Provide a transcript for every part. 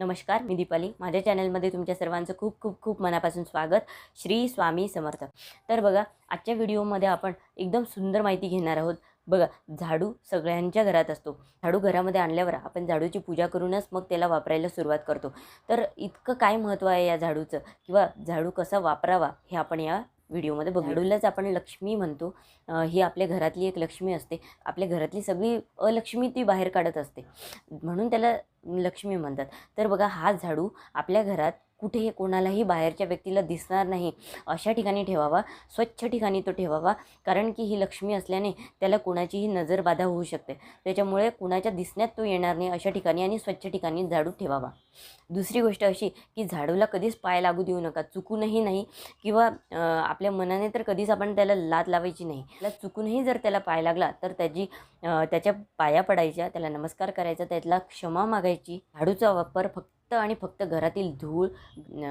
नमस्कार मी दीपाली. माझ्या चॅनलमध्ये तुमच्या सर्वांचं खूप खूप खूप मनापासून स्वागत. श्री स्वामी समर्थ. तर बघा आजच्या व्हिडिओमध्ये आपण एकदम सुंदर माहिती घेणार आहोत. बघा झाडू सगळ्यांच्या घरात असतो. झाडू घरामध्ये आणल्यावर आपण झाडूची पूजा करूनच मग त्याला वापरायला सुरुवात करतो. तर इतकं काय महत्त्व आहे या झाडूचं? किंवा झाडू कसा वापरावा हे आपण या व्हिडिओमध्ये बघाडूलाच आपण लक्ष्मी म्हणतो. ही आपल्या घरातली एक लक्ष्मी असते. आपल्या घरातली सगळी अलक्ष्मी ती बाहेर काढत असते. म्हणून त्याला लक्ष्मी म्हणतात. तर बघा हा झाडू आपल्या घरात कुठेही कोणालाही बाहेरच्या व्यक्तीला दिसणार नाही. अशा ठिकाणी ठेवावा स्वच्छ ठिकाणी तो ठेवावा. कारण की ही लक्ष्मी असल्याने त्याला कोणाचीही नजरबाधा होऊ शकते. त्याच्यामुळे कुणाच्या दिसण्यात तो येणार नाही अशा ठिकाणी आणि स्वच्छ ठिकाणी झाडू ठेवावा. दुसरी गोष्ट अशी की झाडूला कधीच पाय लागू देऊ नका. चुकूनही नाही किंवा आपल्या मनाने तर कधीच आपण त्याला लात लावायची नाही. त्याला चुकूनही जर त्याला पाय लागला तर त्याची त्याच्या पाया पडायच्या त्याला नमस्कार करायचा त्यातला क्षमा मागायची झाडूचा वापर फक्त आणि फक्त घरातील धूळ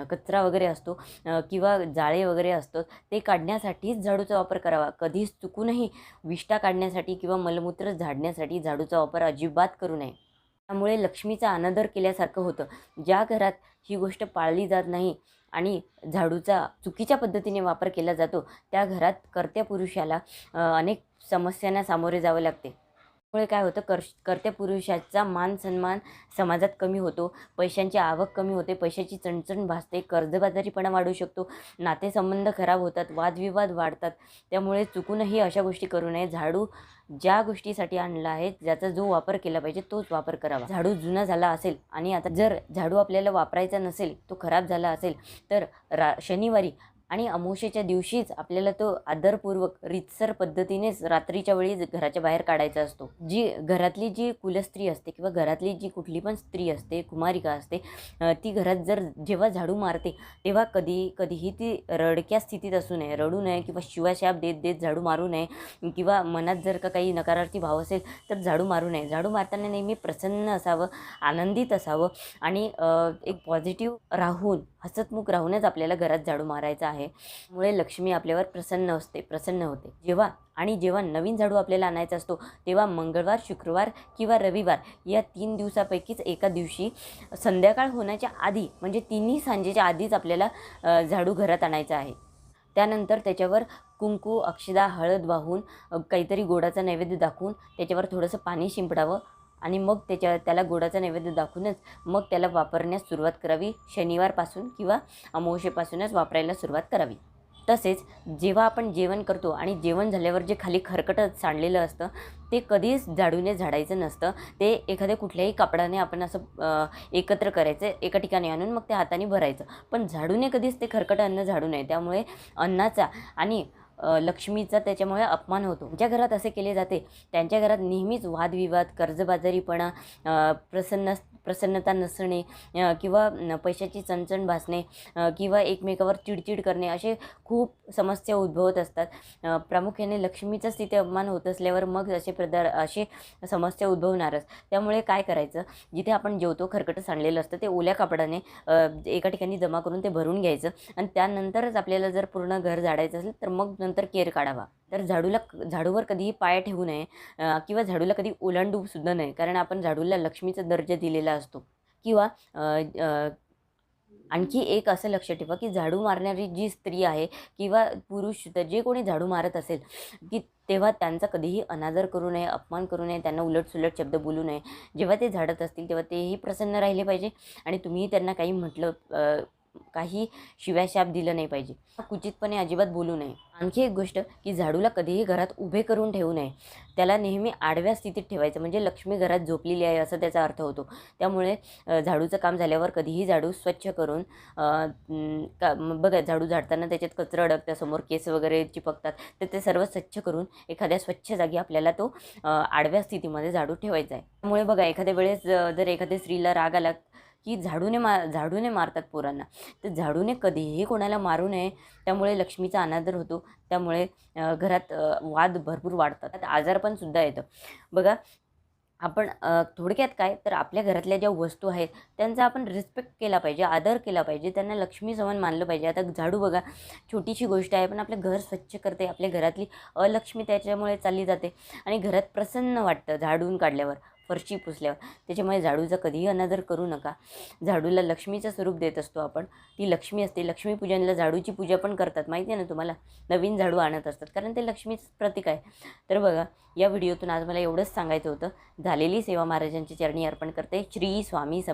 कचरा वगैरे असतो किंवा जाळे वगैरे असतो ते काढण्यासाठीच झाडूचा वापर करावा. कधीच चुकूनही विष्टा काढण्यासाठी किंवा मलमूत्र झाडण्यासाठी झाडूचा वापर अजिबात करू नये. त्यामुळे लक्ष्मीचा अनादर केल्यासारखं होतं. ज्या घरात ही गोष्ट पाळली जात नाही आणि झाडूचा चुकीच्या पद्धतीने वापर केला जातो त्या घरात कर्त्या पुरुषाला अनेक समस्यांना सामोरे जावे लागते. त्यामुळे काय होतं कर कर्त्या पुरुषाचा मान सन्मान समाजात कमी होतो. पैशांची आवक कमी होते. पैशाची चणचण भासते. कर्जबाजारीपणा वाढू शकतो. नातेसंबंध खराब होतात. वादविवाद वाढतात. त्यामुळे चुकूनही अशा गोष्टी करू नये. झाडू ज्या गोष्टीसाठी आणला आहे ज्याचा जो वापर केला पाहिजे तोच वापर करावा. झाडू जुना झाला असेल आणि आता जर झाडू आपल्याला वापरायचा नसेल तो खराब झाला असेल तर रा शनिवारी आणि अमोशेच्या दिवशीच आपल्याला तो आदरपूर्वक रितसर पद्धतीनेच रात्रीच्या वेळी घराच्या बाहेर काढायचा असतो. जी घरातली जी कुलस्त्री असते किंवा घरातली जी कुठली पण स्त्री असते कुमारिका असते ती घरात जर जेव्हा झाडू मारते तेव्हा कधी कधीही ती रडक्या स्थितीत असू नये. रडू नये किंवा शिवाशाप देत देत झाडू मारू नये किंवा मनात जर का काही नकारार्थी भाव असेल तर झाडू मारू नये. झाडू मारताना नेहमी प्रसन्न असावं आनंदित असावं आणि एक पॉझिटिव्ह राहून हसतमुख राहूनच आपल्याला घरात झाडू मारायचा आहे. त्यामुळे लक्ष्मी आपल्यावर प्रसन्न असते प्रसन्न होते. जेव्हा आणि जेव्हा नवीन झाडू आपल्याला आणायचा असतो तेव्हा मंगळवार शुक्रवार किंवा रविवार या तीन दिवसापैकीच एका दिवशी संध्याकाळ होण्याच्या आधी म्हणजे तिन्ही सांजेच्या आधीच आपल्याला झाडू घरात आणायचा आहे. त्यानंतर त्याच्यावर कुंकू अक्षदा हळद वाहून काहीतरी गोडाचा नैवेद्य दाखवून त्याच्यावर थोडंसं पाणी शिंपडावं. आणि मग त्याच्या त्याला गोडाचा नैवेद्य दाखवूनच मग त्याला वापरण्यास सुरुवात करावी. शनिवारपासून किंवा अमावशेपासूनच वापरायला सुरुवात करावी. तसेच जेव्हा आपण जेवण करतो आणि जेवण झाल्यावर जे खाली खरकटं सांडलेलं असतं ते कधीच झाडूने झाडायचं नसतं. ते एखाद्या कुठल्याही कापडाने आपण असं एकत्र करायचं एका ठिकाणी आणून मग ते हाताने भरायचं. पण झाडूने कधीच ते खरकट अन्न झाडू नये. त्यामुळे अन्नाचा आणि लक्ष्मीचा त्याच्यामुळे अपमान होतो. ज्या घरात असे केले जाते त्यांच्या घरात नेहमीच वादविवाद कर्जबाजारीपणा प्रसन्न प्रसन्नता नसणे किंवा पैशाची चणचण भासणे किंवा एकमेकावर चिडचिड करणे असे खूप समस्या उद्भवत असतात. प्रामुख्याने लक्ष्मीचाच तिथे अपमान होत असल्यावर मग असे प्रदार असे समस्या उद्भवणारच. त्यामुळे काय करायचं? जिथे आपण जेवतो खरकटं सांडलेलं असतं ते ओल्या कापडाने एका ठिकाणी जमा करून ते भरून घ्यायचं. आणि त्यानंतरच आपल्याला जर पूर्ण घर झाडायचं असेल तर मग नंतर केर काढावा. तर झाडूला झाडूवर कधीही पाय ठेवू नये किंवा झाडूला कधी ओलांडूसुद्धा नये कारण आपण झाडूला लक्ष्मीचा दर्जा दिलेला असतो. किंवा आणखी एक असं लक्ष ठेवा की झाडू मारणारी जी स्त्री आहे किंवा पुरुष तर जे कोणी झाडू मारत असेल की तेव्हा त्यांचा कधीही अनादर करू नये अपमान करू नये त्यांना उलटसुलट शब्द बोलू नये. जेव्हा ते झाडत असतील तेव्हा तेही प्रसन्न राहिले पाहिजे आणि तुम्ही त्यांना काही म्हटलं काही शिव्याशाप दिलं नाही पाहिजे. कुचितपणे अजिबात बोलू नये. आणखी एक गोष्ट की झाडूला कधीही घरात उभे करून ठेवू नये. त्याला नेहमी आडव्या स्थितीत ठेवायचं म्हणजे लक्ष्मी घरात झोपलेली आहे असं त्याचा अर्थ होतो. त्यामुळे झाडूचं काम झाल्यावर कधीही झाडू स्वच्छ करून का बघा झाडू झाडताना त्याच्यात कचरा अडकतं समोर केस वगैरे चिपकतात तर ते सर्व स्वच्छ करून एखाद्या स्वच्छ जागी आपल्याला तो आडव्या स्थितीमध्ये झाडू ठेवायचा आहे. त्यामुळे बघा एखाद्या वेळेस जर एखाद्या स्त्रीला राग आला की झाडूने मा झाडूने मारतात पोरांना. तर झाडूने कधीही कोणाला मारू नये त्यामुळे लक्ष्मीचा अनादर होतो. त्यामुळे घरात वाद भरपूर वाढतात. आजारपण सुद्धा येतं बघा आपण थोडक्यात काय तर आपल्या घरातल्या ज्या वस्तू आहेत त्यांचा आपण रिस्पेक्ट केला पाहिजे आदर केला पाहिजे. त्यांना लक्ष्मी समान मानलं पाहिजे. आता झाडू बघा छोटीशी गोष्ट आहे पण आपलं घर स्वच्छ करते. आपल्या घरातली अलक्ष्मी त्याच्यामुळे चालली जाते. आणि घरात प्रसन्न वाटतं झाडून काढल्यावर. फरशी पुसल्यावर. त्याच्यामुळे झाडूचा कधीही अनादर करू नका. झाडूला लक्ष्मीचं स्वरूप देत असतो आपण. ती लक्ष्मी असते. लक्ष्मीपूजनला झाडूची पूजा पण करतात. माहिती आहे ना तुम्हाला? नवीन झाडू आणत असतात. कारण ते लक्ष्मीचं प्रतीक आहे. तर बघा या व्हिडिओतून आज मला एवढंच सांगायचं होतं. झालेली सेवा महाराजांची चरणी अर्पण करते. श्री स्वामी सम